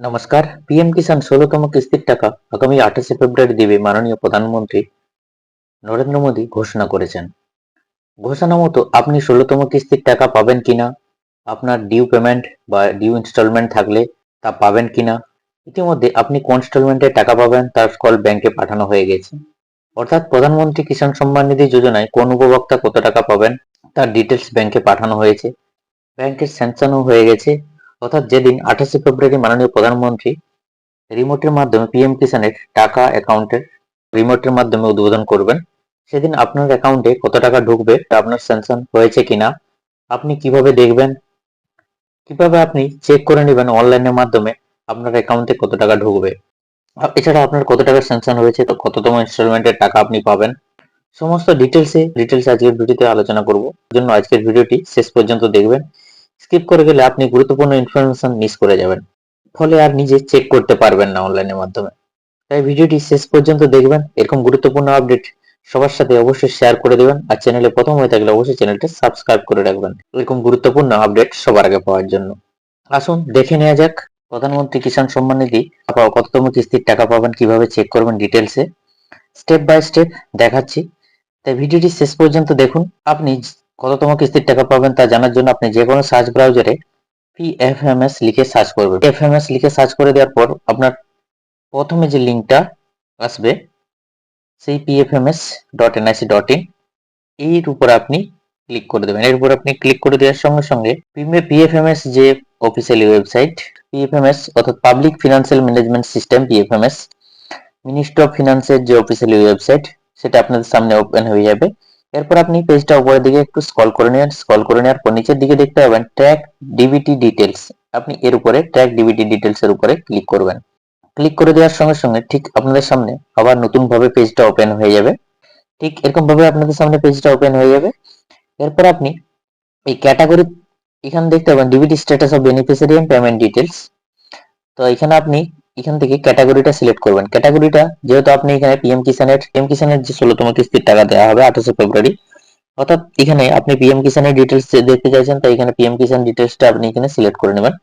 নমস্কার, পিএম কিষাণ ষোলোতম কিস্তির টাকা আগামী আঠাশে ফেব্রুয়ারি দেবে মাননীয় প্রধানমন্ত্রী নরেন্দ্র মোদী ঘোষণা করেছেন। ঘোষণা মতো আপনি ষোলোতম কিস্তির টাকা পাবেন কিনা, আপনার ডিউ পেমেন্ট বা ডিউ ইনস্টলমেন্ট থাকলে তা পাবেন কিনা, ইতিমধ্যে আপনি কোন ইনস্টলমেন্টে টাকা পাবেন তার কল ব্যাংকে পাঠানো হয়ে গেছে। অর্থাৎ প্রধানমন্ত্রী কিষাণ সম্মান নিধি যোজনায় কোন উপভোক্তা কত টাকা পাবেন তার ডিটেলস ব্যাংকে পাঠানো হয়েছে। ব্যাংকের স্যাংশনও হয়ে গেছে। অর্থাৎ যেদিন আঠাশে ফেব্রুয়ারি মাননীয় প্রধানমন্ত্রী রিমোটের মাধ্যমে পিএম কিষানের টাকা অ্যাকাউন্টের রিমোটের মাধ্যমে উদ্বোধন করবেন, সেদিন আপনার অ্যাকাউন্টে কত টাকা ঢুকবে, তা আপনার স্যাংশন হয়েছে কিনা, আপনি কীভাবে দেখবেন, কীভাবে আপনি চেক করে নেবেন অনলাইনের মাধ্যমে আপনার অ্যাকাউন্টে কত টাকা ঢুকবে। এছাড়া আপনার কত টাকা স্যাংশন হয়েছে, তো কততম ইনস্টলমেন্টের টাকা আপনি পাবেন, সমস্ত ডিটেলসে ডিটেলস আজকের ভিডিওতে আলোচনা করব। জন্য আজকের ভিডিওটি শেষ পর্যন্ত দেখবেন। স্কিপ করে গেলে আপনি গুরুত্বপূর্ণ ইনফরমেশন মিস করে যাবেন। ফলে আর নিজে চেক করতে পারবেন না অনলাইনের মাধ্যমে। তাই ভিডিওটি শেষ পর্যন্ত দেখবেন। এরকম গুরুত্বপূর্ণ আপডেট সবার সাথে অবশ্যই শেয়ার করে দেবেন। আর চ্যানেলে প্রথম হয়ে থাকলে অবশ্যই চ্যানেলটা সাবস্ক্রাইব করে রাখবেন। এরকম গুরুত্বপূর্ণ আপডেট সবার আগে পাওয়ার জন্য। আসুন দেখে নেওয়া যাক। প্রধানমন্ত্রী কিষাণ সম্মান নিধি আপনারা কততম কিস্তির টাকা পাবেন, কীভাবে চেক করবেন ডিটেলসে স্টেপ বাই স্টেপ দেখাচ্ছি। তাই ভিডিওটি শেষ পর্যন্ত দেখুন। আপনি কততম কিস্তির টাকা পাবেন তা জানার জন্য আপনি যে কোনো সার্চ ব্রাউজারে পিএফএমএস লিখে সার্চ করবেন। এফএমএস লিখে সার্চ করে দেওয়ার পর আপনার প্রথমে যে লিঙ্কটা আসবে, সেই PFMS dot N NIC dot in এর উপর আপনি ক্লিক করে দেবেন। এর উপর আপনি ক্লিক করে দেওয়ার সঙ্গে সঙ্গে পিএফএমএস যে অফিসিয়ালি ওয়েবসাইট পিএফএমএস অর্থাৎ public financial management system PFMS ministry of ফিনান্সের যে অফিসিয়ালি ওয়েবসাইট সেটা আপনাদের সামনে ওপেন হয়ে যাবে। এরপর আপনি পেজটা উপরের দিকে একটু স্ক্রল করে নেন। স্ক্রল করে নেওয়ার পর নিচের দিকে দেখতে পাবেন ট্র্যাক ডিবিটি ডিটেলস আপনি এর উপরে ট্র্যাক ডিবিটি ডিটেলস এর উপরে ক্লিক করবেন। ক্লিক করে দেওয়ার সঙ্গে সঙ্গে ঠিক আপনাদের সামনে আবার নতুন ভাবে পেজটা ওপেন হয়ে যাবে। ঠিক এরকম ভাবে আপনাদের সামনে পেজটা ওপেন হয়ে যাবে। এরপর আপনি এই ক্যাটাগরি এখানে দেখতে পাবেন DBT status of beneficiary and payment details তো এখানে আপনি এখান থেকে ক্যাটাগরিটা সিলেক্ট করবেন। ক্যাটাগরিটা যেহেতু আপনি এখানে পিএম কিষানের পিএম কিষানের যে ষোলোতম কিস্তির টাকা দেওয়া হবে আঠাশে ফেব্রুয়ারি, অর্থাৎ এখানে আপনি পিএম কিষানের ডিটেলস দেখতে চাইছেন, তাই এখানে পিএম কিষান ডিটেলসটা আপনি এখানে সিলেক্ট করে নেবেন।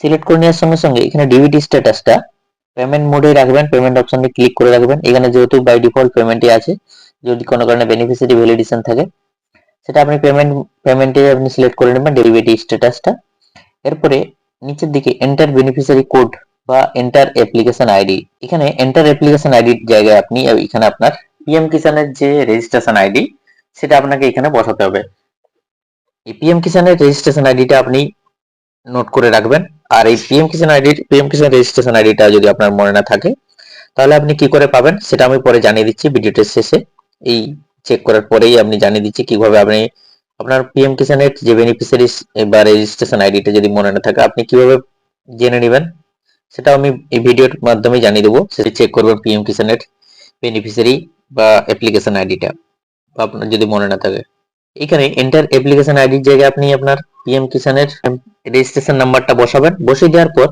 সিলেক্ট করে নেওয়ার সঙ্গে সঙ্গে এখানে ডিবিটি স্ট্যাটাসটা পেমেন্ট মোডে রাখবেন পেমেন্ট অপশনে ক্লিক করে রাখবেন। এখানে যেহেতু বাই ডিফল্ট পেমেন্টে আছে, যদি কোনো কারণে বেনিফিসিয়ারি ভ্যালিডেশন থাকে, সেটা আপনি পেমেন্ট পেমেন্টে আপনি সিলেক্ট করে নেবেন ডেরিভেটিভ স্ট্যাটাসটা এরপরে নিচের দিকে এন্টার বেনিফিসিয়ারি কোড বা এন্টার অ্যাপ্লিকেশন আইডি এখানে এন্টার অ্যাপ্লিকেশন আইডির জায়গায় আপনি এখানে আপনার পিএম কিষানের যে রেজিস্ট্রেশন আইডি সেটা আপনাকে এখানে বসাতে হবে। এই পিএম কিষানের রেজিস্ট্রেশন আইডিটা আপনি নোট করে রাখবেন। আর এই PM Kisan ID PM Kisan registration আইডিটা যদি আপনার মনে না থাকে, তাহলে আপনি কি করে পাবেন, সেটা আমি পরে জানিয়ে দিচ্ছি ভিডিওটির শেষে। এই চেক করার পরেই আপনি জানিয়ে দিচ্ছি কীভাবে আপনি আপনার পিএম কিষানের যে বেনিফিশিয়ারি বা রেজিস্ট্রেশন আইডিটা যদি মনে না থাকে, আপনি কীভাবে জেনে নেবেন? সেটা আমি এই ভিডিওর মাধ্যমে জানিয়ে দেবো। সেটা চেক করবেন পিএম কিষানের বেনিফিশিয়ারি বা অ্যাপ্লিকেশন আইডিটা বা আপনার যদি মনে না থাকে। এখানে এন্টার অ্যাপ্লিকেশন আইডির জায়গায় আপনি আপনার পিএম কিষানের রেজিস্ট্রেশন নাম্বারটা বসাবেন। বসে দেওয়ার পর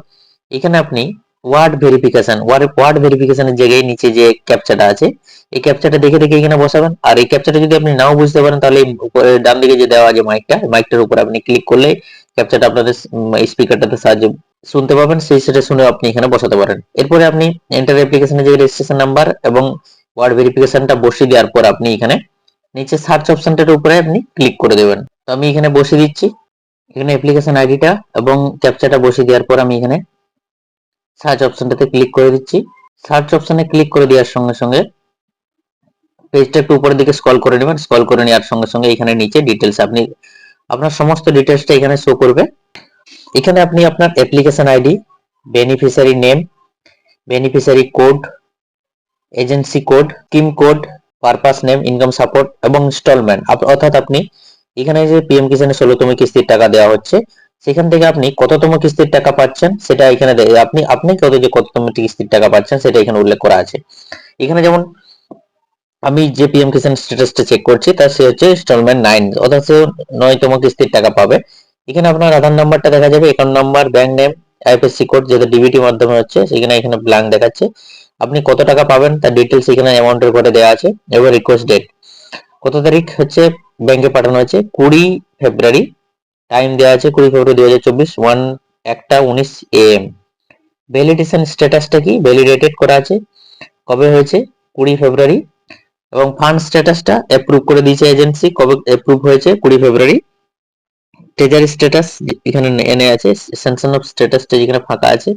এখানে আপনি ওয়ার্ড ভেরিফিকেশন ওয়ার্ড ভেরিফিকেশনের জায়গায় নিচে যে ক্যাপচাটা আছে, এই ক্যাপচাটা দেখে দেখে এখানে বসাবেন। আর এই ক্যাপচাটা যদি আপনি নাও বুঝতে পারেন, তাহলে ডান দিকে যে দেওয়া আছে মাইকটা মাইকটার উপর আপনি ক্লিক করলে ক্যাপচাটা আপনাদের স্পিকারটাতে সাহায্যে শুনতে পাবেন সেই সেটা শুনে আপনি এখানে বসাতে পারেন। এরপরে আপনি এন্টার অ্যাপ্লিকেশনের যে রেজিস্ট্রেশন নাম্বার এবং ওয়ার্ড ভেরিফিকেশনটা বসিয়ে দেওয়ার পর আপনি এখানে নিচে সার্চ অপশনটার উপরে আপনি ক্লিক করে দেবেন। তো আমি এখানে বসিয়ে দিচ্ছি। এখানে অ্যাপ্লিকেশন আইডিটা এবং ক্যাপচাটা বসিয়ে দেওয়ার পর আমি এখানে সার্চ অপশনটাতে ক্লিক করে দিচ্ছি। সার্চ অপশনে ক্লিক করে দেওয়ার সঙ্গে সঙ্গে পেজটা একটু উপরের দিকে স্ক্রল করে নেবেন। স্ক্রল করে নেওয়ার সঙ্গে সঙ্গে এখানে নিচে ডিটেলস আপনি আপনার সমস্ত ডিটেলসটা এখানে শো করবে। এখানে আপনি আপনার application ID beneficiary name beneficiary code agency code scheme code purpose name income support এবং ইনস্টলমেন্ট অর্থাৎ আপনি এখানে যে পিএম কিষানের ষোলোতম কিস্তির টাকা দেওয়া হচ্ছে, সেখান থেকে আপনি কততম কিস্তির টাকা পাচ্ছেন সেটা এখানে আপনি আপনি কত যে কততম কিস্তির টাকা পাচ্ছেন সেটা এখানে উল্লেখ করা আছে। এখানে যেমন আমি যে পিএম কিষান স্ট্যাটাসটা চেক করছি তার সে হচ্ছে ইনস্টলমেন্ট নাইন অর্থাৎ সে নয়তম কিস্তির টাকা পাবে। এখানে আপনার আধার নাম্বারটা দেখা যাবে account number bank name IFSC code যেটা ডিবিটি মাধ্যমে হচ্ছে, সেখানে এখানে ব্ল্যাঙ্ক দেখাচ্ছে। আপনি কত টাকা পাবেন, তার ডিটেলস এখানে অ্যামাউন্টের ঘরে দেওয়া আছে, এবার রিকোয়েস্ট ডেট কত তারিখ হচ্ছে ব্যাংকে পাঠানো হয়েছে, কুড়ি ফেব্রুয়ারি। টাইম দেওয়া আছে কুড়ি ফেব্রুয়ারি দুই হাজার চব্বিশ ওয়ান একটা উনিশ এম ভ্যালিডেশন স্ট্যাটাসটা কি? ভ্যালিডেটেড করা আছে। কবে হয়েছে? কুড়ি ফেব্রুয়ারি। এবং ফান্ড স্ট্যাটাসটা অ্যাপ্রুভ করে দিয়েছে এজেন্সি কবে অ্যাপ্রুভ হয়েছে কুড়ি ফেব্রুয়ারি। ট্রেজারি স্ট্যাটাস এখানে এনে আছে স্যাংশন অফ স্ট্যাটাসটা যেখানে ফাঁকা আছে।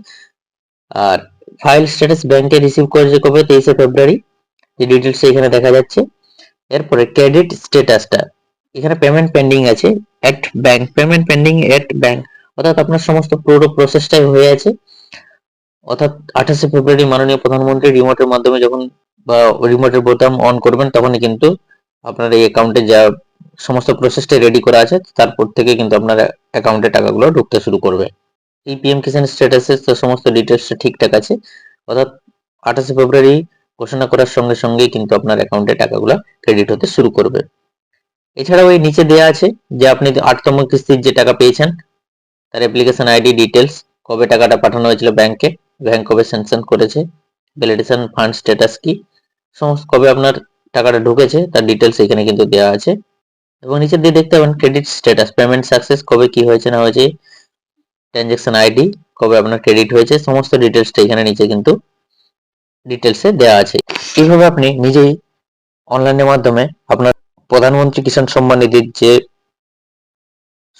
আর ফাইল স্ট্যাটাস ব্যাংকে রিসিভ করেছে কবে? তেইশে ফেব্রুয়ারি। যে ডিটেলস এখানে দেখা যাচ্ছে। এরপরে ক্রেডিট স্ট্যাটাসটা এখানে পেমেন্ট পেন্ডিং আছে at bank payment pending at bank অর্থাৎ আপনার সমস্ত পুরো প্রসেসটাই হয়ে আছে। অর্থাৎ আঠাশে ফেব্রুয়ারি মাননীয় প্রধানমন্ত্রী রিমোটের মাধ্যমে যখন বা রিমোটের বোতাম অন করবেন, তখনই কিন্তু আপনার এই অ্যাকাউন্টে যা সমস্ত প্রসেসটা রেডি করা আছে, তারপর থেকে কিন্তু আপনার অ্যাকাউন্টে টাকাগুলো ঢুকতে শুরু করবে। এই পিএম কিষান স্ট্যাটাসের তো সমস্ত ডিটেলসটা ঠিকঠাক আছে। অর্থাৎ আঠাশে ফেব্রুয়ারি ঘোষণা করার সঙ্গে সঙ্গেই কিন্তু আপনার অ্যাকাউন্টে টাকাগুলো ক্রেডিট হতে শুরু করবে। এছাড়াও এই নিচে দেওয়া আছে যে আপনি আটতম কিস্তির যে টাকা পেয়েছেন, তার অ্যাপ্লিকেশন আইডি ডিটেলস কবে টাকাটা পাঠানো হয়েছিল ব্যাংকে ব্যাংক কবে স্যাংশন করেছে ভ্যালিডেশন ফান্ড স্ট্যাটাস কি সমস্ত কবে আপনার টাকাটা ঢুকেছে, তার ডিটেলস এখানে কিন্তু দেওয়া আছে। এবং নিচের দিয়ে দেখতে পাবেন ক্রেডিট স্ট্যাটাস পেমেন্ট সাকসেস কবে কি হয়েছে না হয়েছে ট্রানজ্যাকশন আইডি কবে আপনার ক্রেডিট হয়েছে, সমস্ত ডিটেলসটা এখানে নিচে কিন্তু ডিটেলসে দেওয়া আছে। এইভাবে আপনি নিজেই অনলাইনের মাধ্যমে আপনার প্রধানমন্ত্রী কিষাণ সম্মান নিধির যে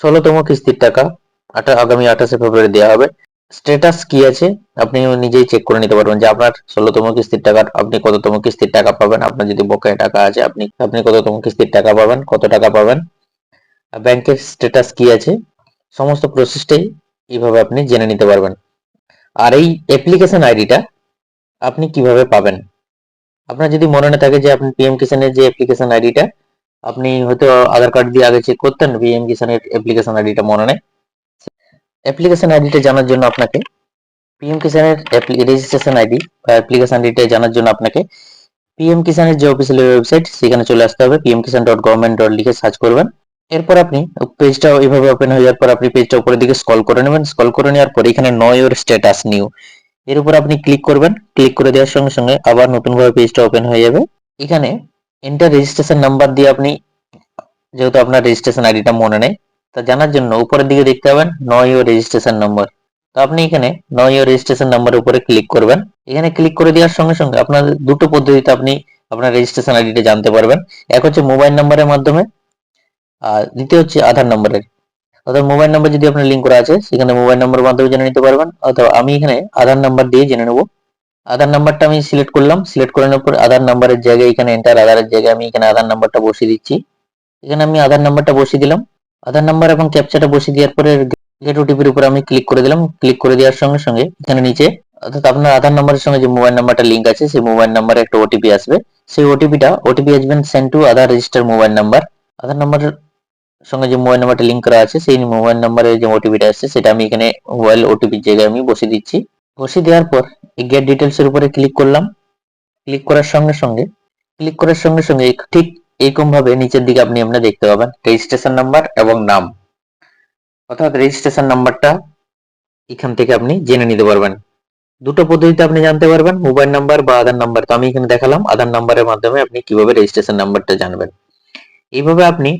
ষোলোতম কিস্তির টাকা আগামী আঠাশে ফেব্রুয়ারি দেওয়া হবে স্ট্যাটাস কি আছে আপনি নিজেই চেক করে নিতে পারবেন যে আপনার ষোলোতম কিস্তির টাকা, আপনি কততম কিস্তির টাকা পাবেন, আপনার যদি বকেয়া টাকা আছে, আপনি আপনি কততম কিস্তির টাকা পাবেন, কত টাকা পাবেন ব্যাংকের স্ট্যাটাস কি আছে, সমস্ত প্রসেসটাই এইভাবে আপনি জেনে নিতে পারবেন। আর এই অ্যাপ্লিকেশন আইডিটা আপনি কীভাবে পাবেন? আপনার যদি মনে না থাকে যে আপনি পিএম কিষানের যে অ্যাপ্লিকেশন আইডিটা আপনি হয়তো আধার কার্ড দিয়ে আগে চেক করতেন পিএম কিষানের অ্যাপ্লিকেশন আইডিটা মনে নেই। অ্যাপ্লিকেশন আইডিটা জানার জন্য আপনাকে পিএম কিষানের রেজিস্ট্রেশন আইডি বা অ্যাপ্লিকেশন আইডিটা জানার জন্য আপনাকে পিএম কিষানের যে অফিসিয়াল ওয়েবসাইট সেখানে চলে আসতে হবে PM Kisan dot government dot লিখে সার্চ করবেন। এরপর আপনি পেজটা এইভাবে ওপেন হয়ে যাওয়ার পর আপনি পেজটা উপরের দিকে স্ক্রল করে নেবেন। স্ক্রল করে নেওয়ার পর এখানে নয় ওর স্ট্যাটাস নিউ এর উপর আপনি ক্লিক করবেন। ক্লিক করে দেওয়ার সঙ্গে সঙ্গে আবার নতুন ভাবে পেজটা ওপেন হয়ে যাবে। এখানে এন্টার রেজিস্ট্রেশন নাম্বার দিয়ে আপনি, যেহেতু আপনার রেজিস্ট্রেশন আইডিটা মনে নেই তা জানার জন্য উপরের দিকে দেখতে পাবেন নয় ও রেজিস্ট্রেশন নম্বর তো আপনি এখানে নয় ও রেজিস্ট্রেশন নাম্বারের উপরে ক্লিক করবেন। এখানে ক্লিক করে দেওয়ার সঙ্গে সঙ্গে আপনার দুটো পদ্ধতিতে আপনি আপনার রেজিস্ট্রেশন আইডিটা জানতে পারবেন। এক হচ্ছে মোবাইল নাম্বারের মাধ্যমে, আর দ্বিতীয় হচ্ছে আধার নম্বরের অর্থাৎ মোবাইল নাম্বার যদি আপনার লিঙ্ক করা আছে, সেখানে মোবাইল নাম্বার মাধ্যমে জেনে নিতে পারবেন। অথবা আমি এখানে আধার নাম্বার দিয়ে জেনে নেব। আধার নাম্বারটা আমি সিলেক্ট করলাম। সিলেক্ট করে নেওয়ার পর আধার নাম্বারের জায়গায় এখানে এন্টার আধারের জায়গায় আমি এখানে আধার নাম্বারটা বসিয়ে দিচ্ছি। এখানে আমি আধার নাম্বারটা বসিয়ে দিলাম। আধার নাম্বার এবং ক্যাপচাটা বসিয়ে দেওয়ার পরে গেট ওটিপির উপর আমি ক্লিক করে দিলাম। ক্লিক করে দেওয়ার সঙ্গে সঙ্গে এখানে নিচে, অর্থাৎ আপনার আধার নাম্বারের সঙ্গে যে মোবাইল নাম্বারটা লিঙ্ক আছে, সেই মোবাইল নাম্বারে একটা ওটিপি আসবে। সেই ওটিপিটা OTP has been send to Aadhaar register mobile number Aadhaar নাম্বারের সঙ্গে যে মোবাইল নাম্বারটা লিঙ্ক করা আছে, সেই মোবাইল নাম্বারে যে ওটিপিটা আসছে, সেটা আমি এখানে মোবাইল ওটিপির জায়গায় আমি বসিয়ে দিচ্ছি। বসিয়ে দেওয়ার পর এই গেট ডিটেলস এর উপরে ক্লিক করলাম। ক্লিক করার সঙ্গে সঙ্গে ক্লিক করার সঙ্গে সঙ্গে ঠিক এরকম ভাবে নিচের দিকে আপনি আপনার দেখতে পাবেন। রেজিস্ট্রেশন নাম্বার এবং নাম। অর্থাৎ রেজিস্ট্রেশন নাম্বারটা এখান থেকে আপনি জেনে নিতে পারবেন। দুটো পদ্ধতিতে আপনি জানতে পারবেন মোবাইল নাম্বার বা আধার নাম্বার তো আমি এখানে দেখালাম আধার নাম্বারের মাধ্যমে আপনি কীভাবে রেজিস্ট্রেশন নাম্বারটা জানবেন। এইভাবে আপনি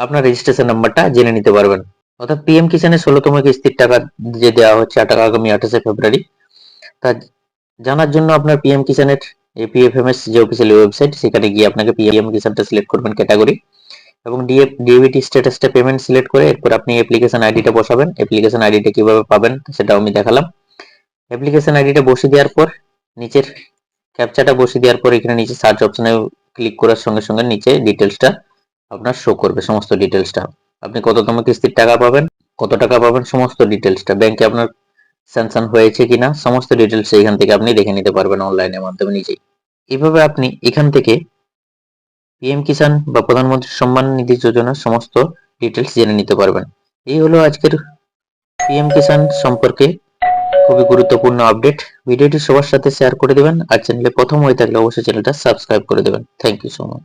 আপনার রেজিস্ট্রেশন নাম্বারটা জেনে নিতে পারবেন। অর্থাৎ পিএম কিষানের ষোলোতম কিস্তির টাকা যে দেওয়া হচ্ছে আগামী আঠাশে ফেব্রুয়ারি, তা জানার জন্য আপনার পিএম কিষানের এপিএফএমএস যে অফিসিয়াল ওয়েবসাইট সেখানে গিয়ে আপনাকে পিএম কিষানটা সিলেক্ট করবেন ক্যাটাগরি এবং ডিএফ ডিএবিটি স্ট্যাটাসটা পেমেন্ট সিলেক্ট করে এরপর আপনি অ্যাপ্লিকেশন আইডিটা বসাবেন। অ্যাপ্লিকেশন আইডিটা কীভাবে পাবেন সেটাও আমি দেখালাম। অ্যাপ্লিকেশন আইডিটা বসিয়ে দেওয়ার পর, নিচের ক্যাপচাটা বসিয়ে দেওয়ার পর এখানে নিচে সার্চ অপশনে ক্লিক করার সঙ্গে সঙ্গে নিচে ডিটেলসটা আপনার শো করবে, সমস্ত ডিটেলসটা আপনি কততম কিস্তির টাকা পাবেন, কত টাকা পাবেন, সমস্ত ডিটেলসটা ব্যাংকে আপনার স্যাংশন হয়েছে কিনা, সমস্ত ডিটেলস এখান থেকে আপনি দেখে নিতে পারবেন অনলাইনের মাধ্যমে নিজেই। এইভাবে আপনি এখান থেকে পিএম কিষান বা প্রধানমন্ত্রী সম্মান নিধি যোজনার সমস্ত ডিটেলস জেনে নিতে পারবেন। এই হলো আজকের পিএম কিষান সম্পর্কে খুবই গুরুত্বপূর্ণ আপডেট ভিডিওটি সবার সাথে শেয়ার করে দেবেন, আর চ্যানেলে প্রথম হয়ে থাকলে অবশ্যই চ্যানেলটা সাবস্ক্রাইব করে দেবেন। Thank you so much